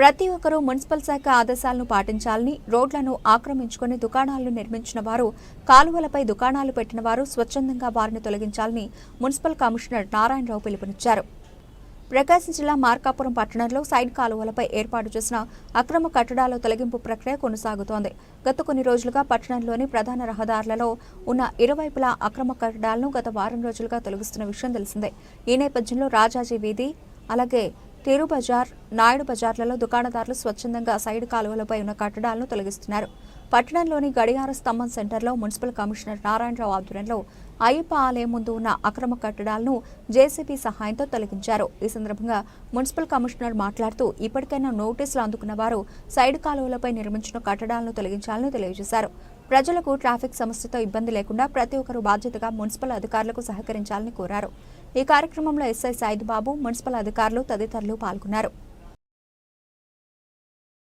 ప్రతి ఒక్కరూ మున్సిపల్ శాఖ ఆదేశాలను పాటించాలని రోడ్లను ఆక్రమించుకుని దుకాణాలను నిర్మించిన వారు కాలువలపై దుకాణాలు పెట్టిన వారు స్వచ్ఛందంగా వారిని తొలగించాలని మున్సిపల్ కమిషనర్ నారాయణరావు పిలుపునిచ్చారు. ప్రకాశం జిల్లా మార్కాపురం పట్టణంలో సైడ్ కాలువలపై ఏర్పాటు చేసిన అక్రమ కట్టడాల తొలగింపు ప్రక్రియ కొనసాగుతోంది. గత కొన్ని రోజులుగా పట్టణంలోని ప్రధాన రహదారులలో ఉన్న ఇరువైపులా అక్రమ కట్టడాలను గత వారం రోజులుగా తొలగిస్తున్న విషయం తెలిసిందే. ఈ నేపథ్యంలో రాజాజీ వీధి అలాగే తిరుబజార్ నాయుడు బజార్లలో దుకాణదారులు స్వచ్ఛందంగా సైడ్ కాలువలపై ఉన్న కట్టడాలను తొలగిస్తున్నారు. పట్టణంలోని గడియార స్తంభం సెంటర్లో మున్సిపల్ కమిషనర్ నారాయణరావు ఆధ్వర్యంలో అయ్యప్ప ఆలయం ముందు ఉన్న అక్రమ కట్టడాలను జేసీబీ సహాయంతో తొలగించారు. ఈ సందర్భంగా మున్సిపల్ కమిషనర్ మాట్లాడుతూ ఇప్పటికైనా నోటీసులు అందుకున్న వారు సైడ్ కాలువలపై నిర్మించిన కట్టడాలను తొలగించాలని తెలియజేశారు. ప్రజలకు ట్రాఫిక్ సమస్యతో ఇబ్బంది లేకుండా ప్రతి ఒక్కరూ బాధ్యతగా మున్సిపల్ అధికారులకు సహకరించాలని కోరారు. ఈ కార్యక్రమంలో ఎస్ఐ సాయిబాబు మున్సిపల్ అధికారులు తదితరులు పాల్గొన్నారు.